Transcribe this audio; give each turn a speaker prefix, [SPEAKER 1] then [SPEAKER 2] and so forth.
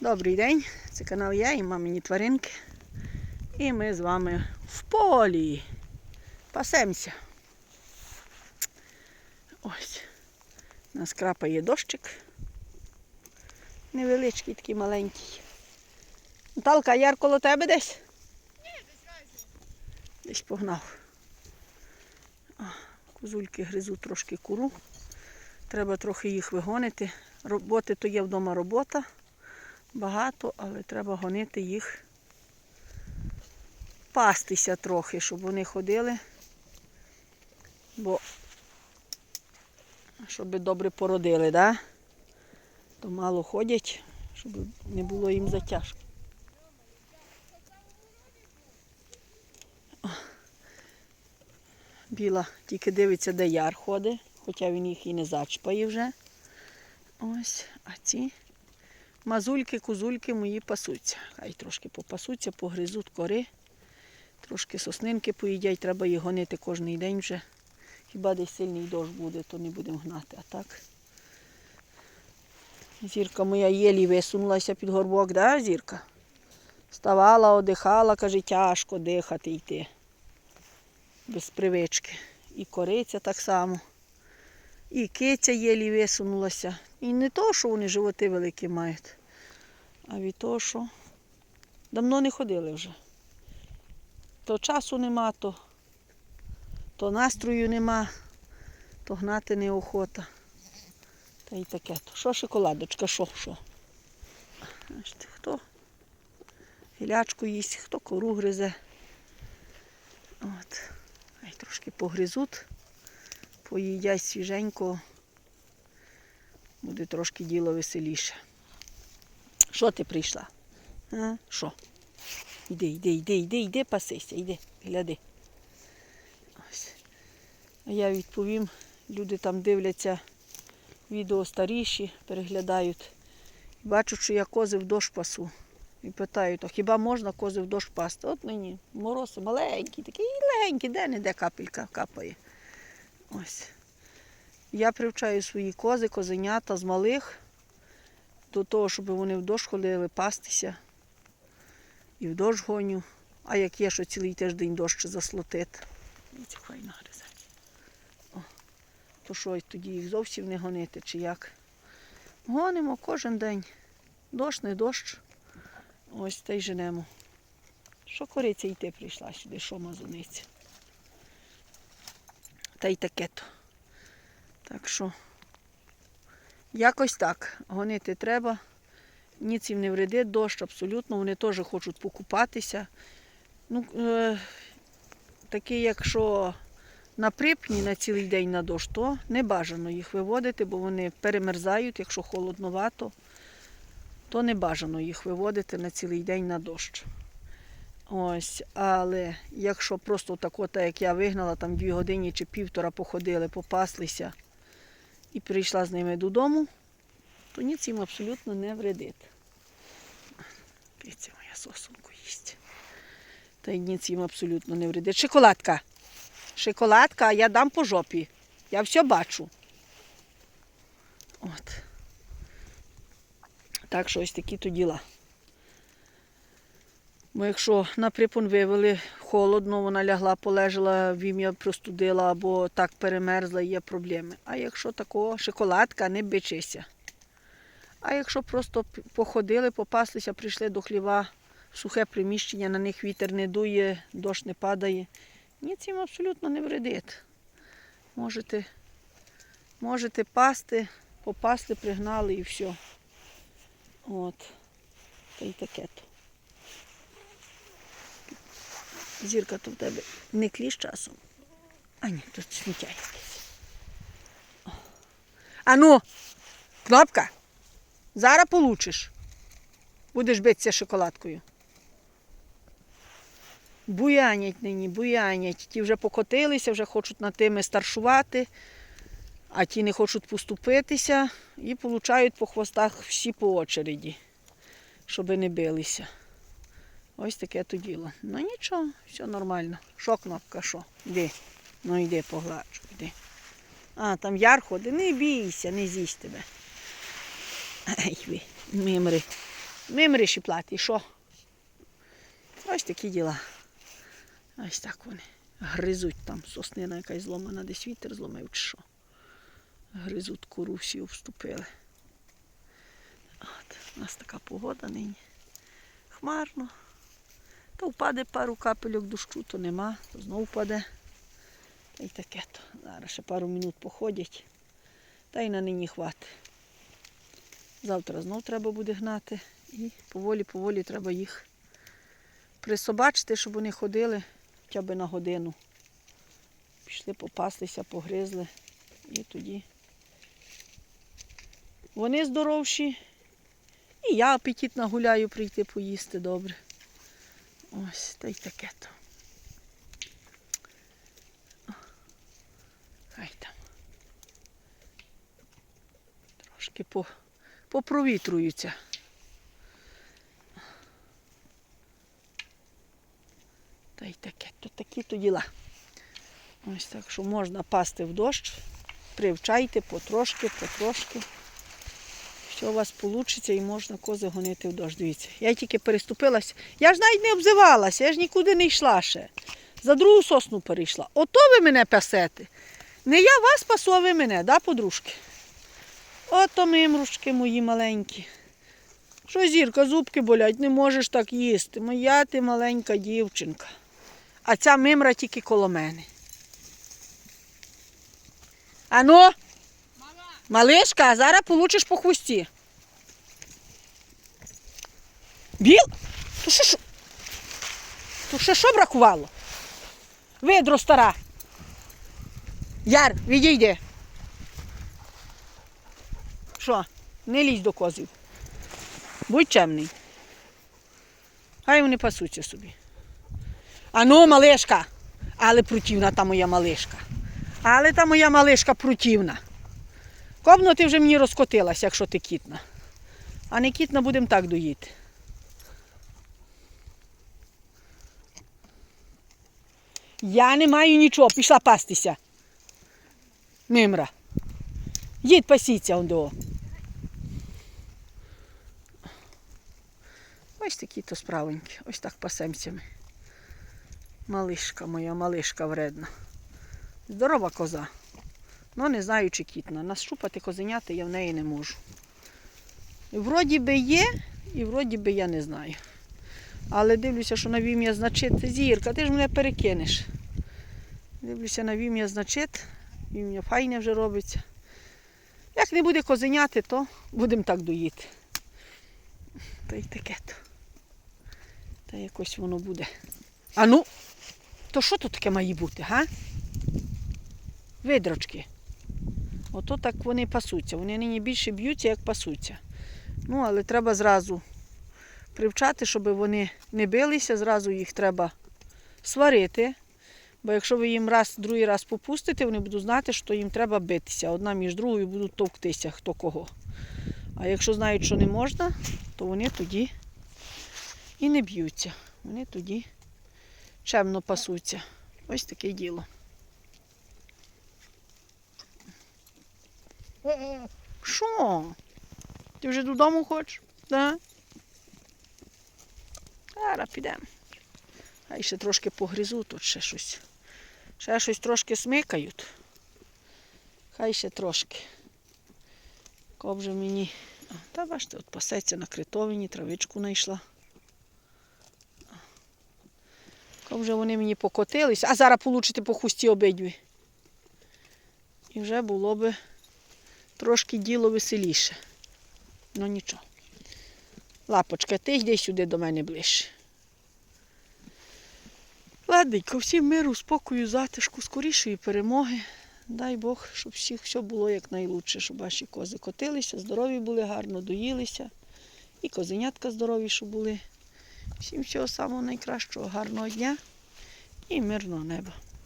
[SPEAKER 1] Добрий день, це канал я і мамині тваринки. І ми з вами в полі. Пасемося. Ось. У нас крапає дощик. Невеличкий, такий маленький. Наталка, яр коло тебе десь? Ні, Десь погнав. А, Козульки гризуть трошки куру. Треба трохи їх вигонити. Роботи то є вдома робота. Багато, але треба гонити їх. Пастися трохи, щоб вони ходили. Бо щоб добре породили, да? то мало ходять, щоб не було їм затяжко. Біла тільки дивиться, де яр ходить, хоча він їх і не зачпає вже. Ось, а ці мазульки, кузульки мої пасуться. Хай трошки попасуться, погризуть кори, трошки соснинки поїдять, треба їх гонити кожен день вже. Хіба десь сильний дощ буде, то не будемо гнати. А так. Зірка моя єлі висунулася під горбок, да, зірка? Вставала, одихала, каже, тяжко дихати йти. Без привички. І кориця так само. І киця єлі висунулася. І не то, що вони животи великі мають, а від того, що давно не ходили вже. То часу нема, то, то настрою нема, то гнати неохота. Та й таке. то. Що шоколадочка, що, що? Бачите, хто гілячку їсть, хто кору гризе. От. Хай трошки погризуть, поїдять свіженько, буде трошки діло веселіше. Що ти прийшла? А? Що? Йди, йди, йди, йди, йди, пасися, йди, гляди. А я відповім, люди там дивляться відео старіші, переглядають. Бачу, що я кози в дощ пасу. І питають, а хіба можна кози в дощ пасти? От мені мороз маленький, такий легенький, де-не-де капелька капає. Ось. Я привчаю свої кози, козенята з малих до того, щоб вони в дощ ходили пастися. І в дощ гоню. А як є, що цілий тиждень дощ заслотить. Дивіться. О, то що тоді їх зовсім не гонити, чи як? Гонимо кожен день. Дощ, не дощ. Ось та й женемо. Що кориця йти прийшла сюди, що мазуниця. Та й таке то. Так що якось так. Гонити треба. Ніц їм не вредить дощ, абсолютно. Вони теж хочуть покупатися. Ну, е, такі, якщо на припні на цілий день на дощ, то не бажано їх виводити, бо вони перемерзають, якщо холодновато, то не бажано їх виводити на цілий день на дощ. Ось, але якщо просто так, як я вигнала, там дві години чи півтора походили, попаслися і прийшла з ними додому, то ніц їм абсолютно не вредить. Дивіться, моя сосунку їсть. Та й ніц їм абсолютно не вредить. Шоколадка. Шоколадка, я дам по жопі. Я все бачу. От. Так що ось такі то діла. Бо якщо на припон вивели холодно, вона лягла, полежала, вім'я простудила або так перемерзла, є проблеми. А якщо такого шоколадка, не бичися. А якщо просто походили, попаслися, прийшли до хліва, сухе приміщення, на них вітер не дує, дощ не падає, ніц їм абсолютно не вредить. Можете, можете пасти, попасти, пригнали і все. От. Та й таке то. Зірка то в тебе не кліш часом. А ні, тут сміття якесь. О. А ну, кнопка, зараз получиш. Будеш битися шоколадкою. Буянять нині, буянять. Ті вже покотилися, вже хочуть над тими старшувати, а ті не хочуть поступитися і получають по хвостах всі по очереді, щоби не билися. Ось таке то діло. Ну нічого, все нормально. Що кнопка, що? Йди. Ну йди, погладжу, йди. А, там яр ходить, не бійся, не з'їсть тебе. Ай ви, мимри. Мимри плати, і що? Ось такі діла. Ось так вони. Гризуть там соснина якась зломана, десь вітер зломив чи що. Гризуть кору, всі обступили. От, у нас така погода нині. Хмарно. То впаде пару капельок дощу, то нема, то знов впаде. Та й таке то. Зараз ще пару минут походять. Та й на нині хватить. Завтра знов треба буде гнати. І поволі-поволі треба їх присобачити, щоб вони ходили хоча б на годину. Пішли попаслися, погризли. І тоді вони здоровші. І я апетитно гуляю прийти поїсти добре. Ось, та й таке то. Хай там. Трошки по, попровітруються. Та й таке, то такі то діла. Ось так що можна пасти в дощ, привчайте потрошки, потрошки. Що у вас вийде і можна кози гонити в дощ. Дивіться. Я тільки переступилася. Я ж навіть не обзивалася, я ж нікуди не йшла ще. За другу сосну перейшла. Ото ви мене пасете. Не я вас пасу, а ви мене, да, подружки? Ото мимрушки мої маленькі. Що, зірка, зубки болять, не можеш так їсти. Моя ти маленька дівчинка. А ця мимра тільки коло мене. Ану, малишка, зараз получиш по хвості. Біл? То що, що? То ще що бракувало? Видро стара. Яр, відійди. Що? Не лізь до козів. Будь чемний. Хай вони пасуться собі. Ану, малишка. Але противна та моя малишка. Але та моя малишка противна. Кобно ти вже мені розкотилась, якщо ти кітна. А не кітна будемо так доїти. Я не маю нічого, пішла пастися. Мимра. Їдь пасіться он до. Ось такі то справоньки. Ось так пасемся ми. Малишка моя, малишка вредна. Здорова коза. Ну не знаю, чи кітна. Нашупати козеняти я в неї не можу. Вроді би є, і вроді би я не знаю. Але дивлюся, що на вім'я значит. Зірка, ти ж мене перекинеш. Дивлюся на вім'я значит. Вім'я файне вже робиться. Як не буде козеняти, то будемо так доїти. Та й таке то. Та якось воно буде. А ну, то що тут таке має бути, га? Видрочки. Ото так вони пасуться. Вони нині більше б'ються, як пасуться. Ну, але треба зразу привчати, щоб вони не билися, зразу їх треба сварити. Бо якщо ви їм раз, другий раз попустите, вони будуть знати, що їм треба битися. Одна між другою будуть товктися, хто кого. А якщо знають, що не можна, то вони тоді і не б'ються. Вони тоді чемно пасуться. Ось таке діло. Що? Ти вже додому хочеш? Да? Зараз підемо. Хай ще трошки погризу тут ще щось. Ще щось трошки смикають. Хай ще трошки. Кобже мені. Та бачите, от пасеться на критовині, травичку знайшла. Кобже вони мені покотились, а зараз получите по хусті обидві. І вже було би трошки діло веселіше. Ну нічого. Лапочка, ти йди сюди до мене ближче. Ладненько, всім миру, спокою, затишку, скорішої перемоги. Дай Бог, щоб всіх все було якнайлучше, щоб ваші кози котилися, здорові були, гарно доїлися. І козенятка здорові, щоб були. Всім всього самого найкращого, гарного дня і мирного неба.